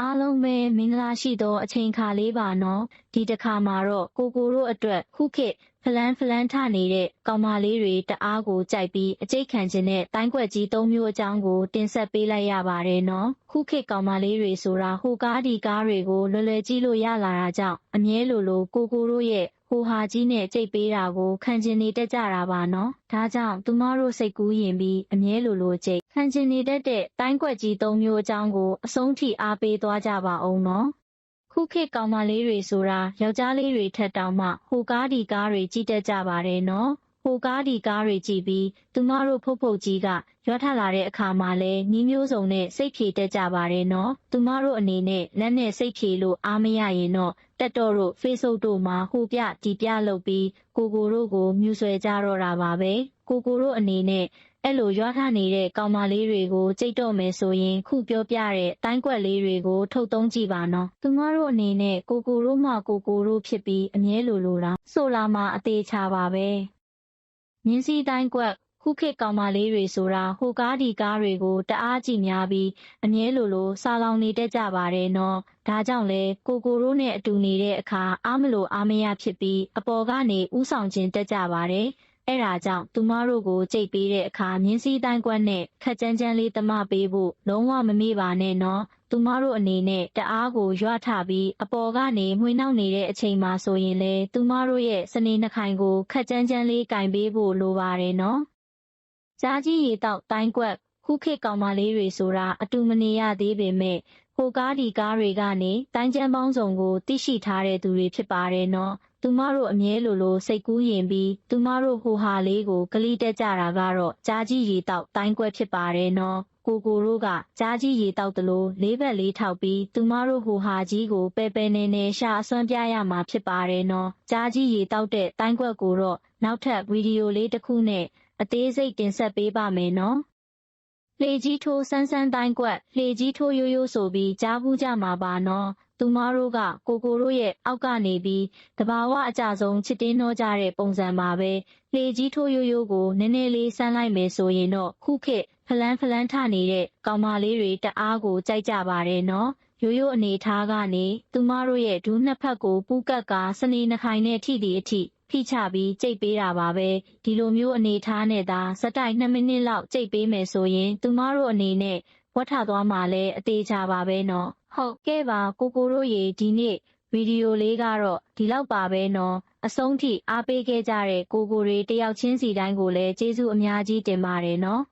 အားလုံးပဲမင်္ဂလာရှိသောအချိန်ခါလေးပါနော်ဒီတစ်ခါမှာတော့ကိုကိုတို့အတွက်ခုခေတ်ဖလန်းဖလန်းထနေတဲ့ကောင်မလေးတွေတအားကိုကြိုက်ပြီးအကျိတ်ခံခြင်းနဲ့တိုင်းကွက်ကြီး၃မျိုးအကြောင်းကိုတင်ဆက်ပေးလိုက်ရပါတယ်နော်ခုခေတ်ကောင်မလေးတွေဆိုတာဟိုကားဒီကားတွေကိုလွယ်လွယ်ကြည့်လို့ရလာတာကြောင့်အမြဲလိုလိုကိုကိုတို့ရဲ့ ဟိုဟာကြီးနဲ့ကြိတ်ပေးတာကိုခံကျင်နေတတ်ကြတာပါနော်ဒါကြောင့်သူမတို့စိတ်ကူးရင်ပြီးအမြဲလိုလိုကြိတ်ခံကျင်နေတတ်တဲ့တိုင်းကွက်ကြီး၃မျိုးအကြောင်းကိုအဆုံးထိအားပေးသွားကြပါအောင်နော်ခုခေတ်ကောင်မလေးတွေဆိုတာယောက်ျားလေးတွေထက်တောင်မှဟိုကားဒီကားတွေကြည့်တတ်ကြပါတယ်နော် ဟိုကားဒီကားတွေကြည့်ပြီးသူမတို့ဖုတ်ဖုတ်ကြီးကရွာထလာတဲ့အခါမှာလဲနီးမျိုးစုံနဲ့စိတ်ဖြေတတ်ကြပါတယ်နော်သူမတို့အနေနဲ့လက်နဲ့စိတ်ဖြေလို့အားမရရင်တော့တက်တော်တို့ Facebook တို့မှာဟိုပြဒီပြလုပ်ပြီးကိုကိုတို့ကိုမြူဆွဲကြတော့တာပါပဲကိုကိုတို့အနေနဲ့အဲ့လိုရွာထနေတဲ့ကောင်မလေးတွေကိုကြိတ်တော့မယ်ဆိုရင်ခုပြောပြတဲ့တိုင်းကွက်လေးတွေကိုထုတ်သုံးကြည့်ပါနော်သူမတို့အနေနဲ့ကိုကိုတို့မှကိုကိုတို့ဖြစ်ပြီးအမြဲလိုလိုလားဆိုလာမှအသေးချပါပဲ မြင်းစည်းတိုင်းကွက်ခုခေတ်ကောင်မလေးတွေဆိုတာဟိုကားဒီကားတွေကိုတအားကြည့်များပြီးအမြဲလိုလိုစာလောင်နေတတ်ကြပါတယ်နော်ဒါကြောင့်လဲကိုကိုတို့နဲ့အတူနေတဲ့အခါအားမလို့အားမရဖြစ်ပြီးအပေါ်ကနေဥဆောင်ခြင်းတက်ကြပါတယ် အဲ့ဒါကြောင့်သူမတို့ကိုကြိတ်ပေးတဲ့အခါမြင်းစည်းတိုင်းကွက်နဲ့ခက်ကြမ်းကြမ်းလေးတမပေးဖို့လုံးဝမမေ့ပါနဲ့နော်သူမတို့အနေနဲ့တအားကိုရွထပြီးအပေါ်ကနေမှွေနှောက်နေတဲ့အချိန်မှာဆိုရင်လေသူမတို့ရဲ့စနေနှခိုင်ကိုခက်ကြမ်းကြမ်းလေးကင်ပေးဖို့လိုပါတယ်နော်ကြားကြီးရေတောက်တိုင်းကွက်ခုခေတ်ကောင်မလေးတွေဆိုတာအတူမနေရသေးပေမဲ့ဟိုကားဒီကားတွေကနေတိုင်းကျမ်းပေါင်းစုံကိုသိရှိထားတဲ့သူတွေဖြစ်ပါတယ်နော် သူမတို့အမြဲလိုလိုစိတ်ကူးရင်ပြီးသူမတို့ဟိုဟာလေးကိုဂလိတက်ကြတာကတော့ကြားကြီးရေတောက်တိုင်းကွက်ဖြစ်ပါတယ်နော်ကိုကိုတို့ကကြားကြီးရေတောက်တလို့လေးဘက်လေးထောက်ပြီးသူမတို့ဟိုဟာကြီးကိုပဲပဲနေနေရှာအစွမ်းပြရမှာဖြစ်ပါတယ်နော်ကြားကြီးရေတောက်တဲ့တိုင်းကွက်ကိုတော့နောက်ထပ်ဗီဒီယိုလေးတစ်ခုနဲ့အသေးစိတ်တင်ဆက်ပေးပါမယ်နော်လှေကြီးထိုးဆန်းဆန်းတိုင်းကွက်လှေကြီးထိုးရိုးရိုးဆိုပြီးကြားဘူးကြမှာပါနော်သူမတို့ကကိုကိုတို့ရဲ့အောက်ကနေပြီးတဘာဝအကြဆုံးချစ်တင်းနှောကြတဲ့ပုံစံပါပဲလှေကြီးထိုးရိုးရိုးကိုနည်းနည်းလေးဆန်းလိုက်မယ်ဆိုရင်တော့ခုခေတ်ဖလန်းဖလန်းထနေတဲ့ကောင်မလေးတွေတအားကိုကြိုက်ကြပါတယ်နော်ရိုးရိုးအနေထားကနေသူမတို့ရဲ့ဒူးနှစ်ဖက်ကိုပူးကပ်ကစနေနှခိုင်နဲ့ထိသည့်အထိဖိချပြီးကြိတ်ပေးတာပါပဲဒီလိုမျိုးအနေထားနဲ့သာစက်တိုက်2မိနစ်လောက်ကြိတ်ပေးမယ်ဆိုရင် သူမတို့အနေနဲ့ ဝတ်ထသွားမှလည်းအသေးချပါပဲနော်ဟုတ်ကဲ့ပါကိုကိုတို့ရေဒီနေ့ဗီဒီယိုလေးကတော့ဒီလောက်ပါပဲနော်အဆုံးထိအားပေးခဲ့ကြတဲ့ကိုကိုတွေတယောက်ချင်းစီတိုင်းကိုလည်းကျေးဇူးအများကြီးတင်ပါတယ်နော်